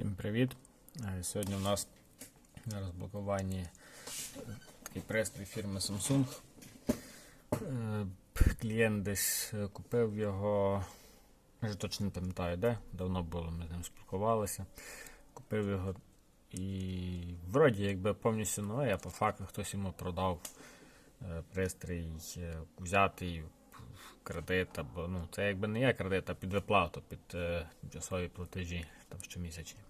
Всім привіт! Е, Сьогодні у нас на розблокуванні е, такий пристрій фірми Samsung. Е, Клієнт десь купив його, вже точно не пам'ятаю де, давно було, ми з ним спілкувалися. Купив його і вроді якби повністю новий, а по факту хтось йому продав пристрій взятий кредит, або ну, це якби не є кредит, а під виплату, під тимчасові платежі там щомісячні.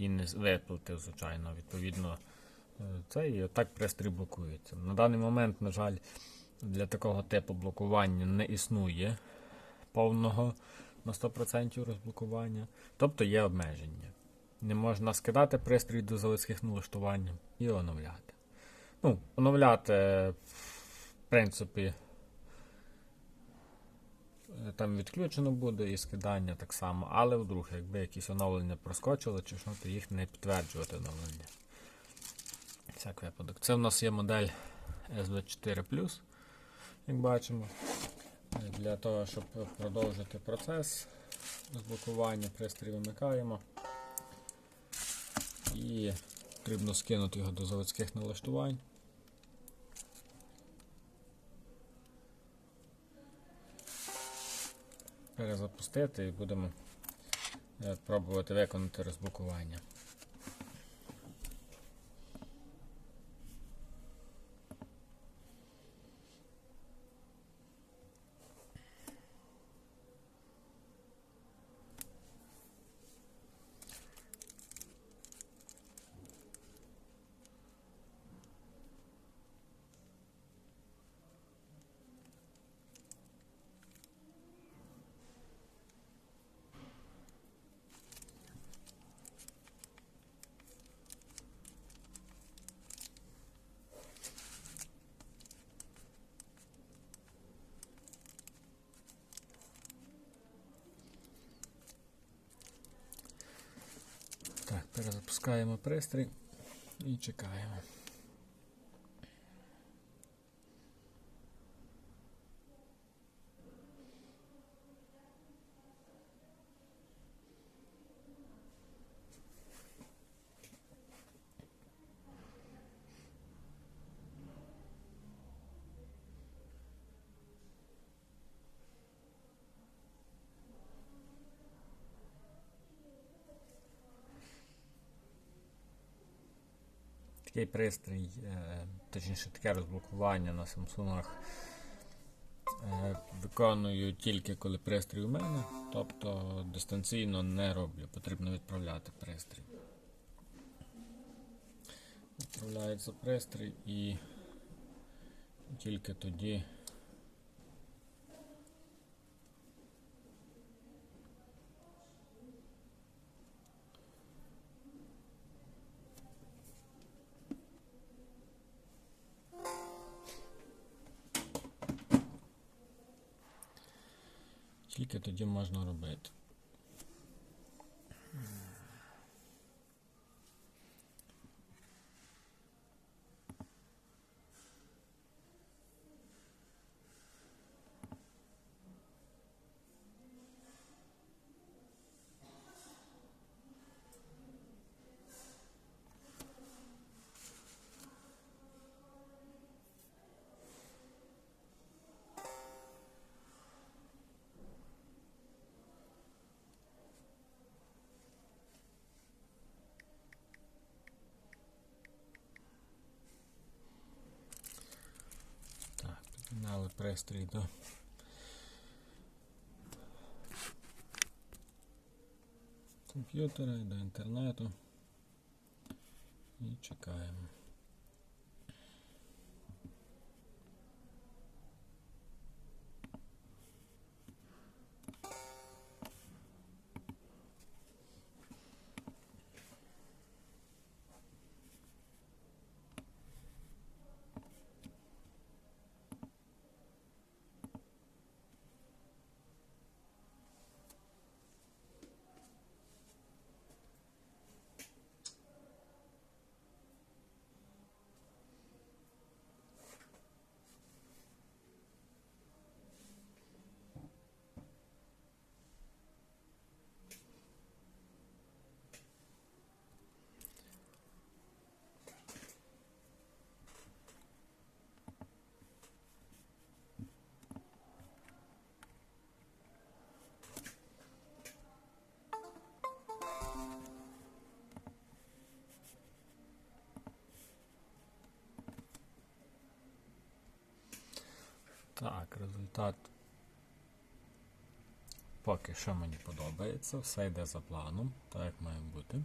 І не виплатив, звичайно, відповідно. е, Це і так пристрій блокується. На даний момент, на жаль, для такого типу блокування не існує повного на 100% розблокування, тобто є обмеження. Не можна скидати пристрій до заводських налаштувань і оновляти. Ну, оновляти, в принципі, Е, Там відключено буде і скидання так само, але вдруг, якби якісь оновлення проскочили, чи що, то їх не підтверджувати оновлення. Всяк випадок. Це в нас є модель S24, як бачимо. Для того, щоб продовжити процес розблокування, пристрій вимикаємо. І потрібно скинути його до заводських налаштувань. Перезапустити і будемо е, пробувати виконати розблокування. Так, перезапускаємо пристрій і чекаємо. Такий пристрій, е, точніше таке розблокування на Samsung е, виконую тільки коли пристрій у мене, тобто дистанційно не роблю, потрібно відправляти пристрій. Відправляється пристрій і тільки тоді. Тільки тоді можна робити. Так, пристрій до. Комп'ютера і до інтернету. І чекаємо. Так, результат поки що мені подобається. Все йде за планом, так як має бути.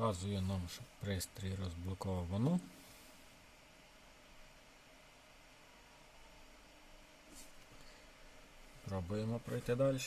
Показує нам, що пристрій розблоковано. Пробуємо пройти далі.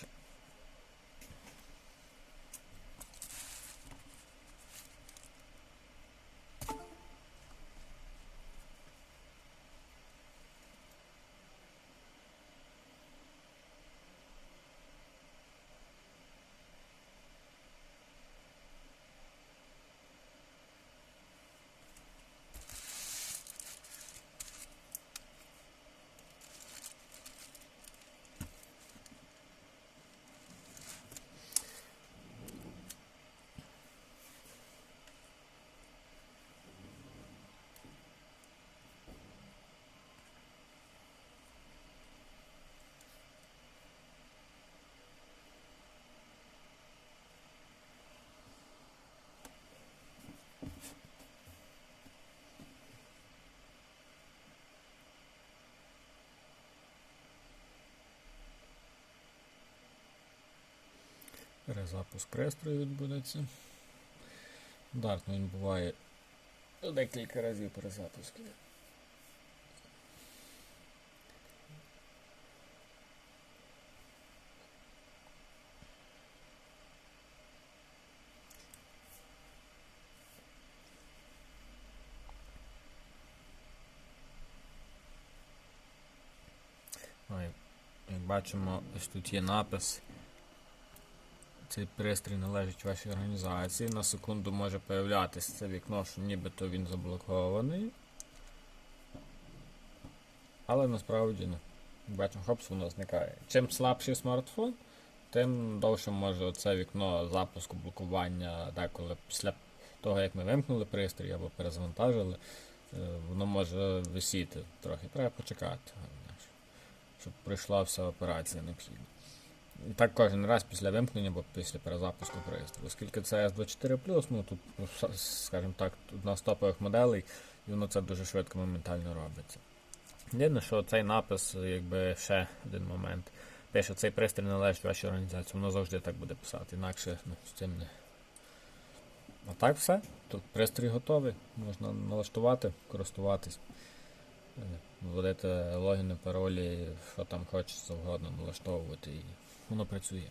Перезапуск пристрою відбудеться. Стандартно він буває декілька разів перезапуск. Як бачимо, ось тут є напис. Цей пристрій належить вашій організації. На секунду може появлятися це вікно, що нібито він заблокований. Але насправді не. Бачимо, хопс, воно зникає. Чим слабший смартфон, тим довше може це вікно запуску блокування деколи після того, як ми вимкнули пристрій або перезавантажили, е, воно може висіти трохи. Треба почекати, щоб пройшла вся операція необхідна. Так кожен раз після вимкнення або після перезапуску пристрою. Оскільки це S24, ну тут, ну, скажімо так, одна з топових моделей, і воно це дуже швидко моментально робиться. Єдине, що цей напис, якби ще один момент. Пише, цей пристрій належить вашій організації, воно завжди так буде писати, інакше ну, з цим не. А так все. Тут пристрій готовий, можна налаштувати, користуватись, е, вводити логіни, паролі, що там хочеш завгодно налаштовувати воно працює.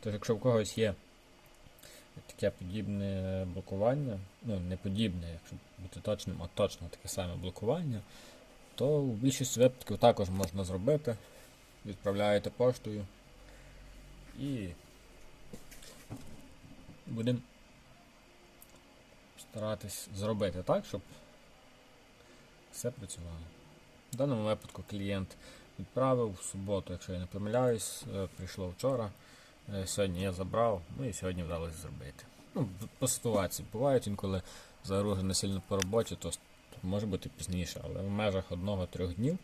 Тож, якщо в когось є таке подібне блокування, ну не подібне, якщо бути точним, а точно таке саме блокування, то в більшості випадків також можна зробити. відправляєте поштою і будемо старатись зробити так, щоб все працювало. В даному випадку клієнт відправив в суботу, якщо я не помиляюсь, е, прийшло вчора. Е, Сьогодні я забрав, ну і сьогодні вдалося зробити. Ну, по ситуації бувають інколи загружено сильно по роботі, то може бути пізніше, але в межах одного-трьох днів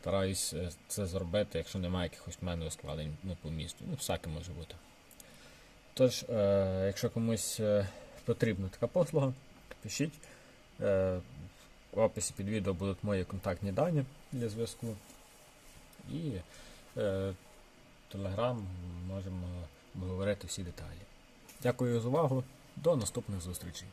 стараюсь е, це зробити, якщо немає якихось мене ускладнень ну, по місту. Ну, всяке може бути. Тож, е, якщо комусь потрібна така послуга, пишіть. Е, в описі під відео будуть мої контактні дані для зв'язку. І е, Телеграм можемо обговорити всі деталі. Дякую за увагу. До наступних зустрічей.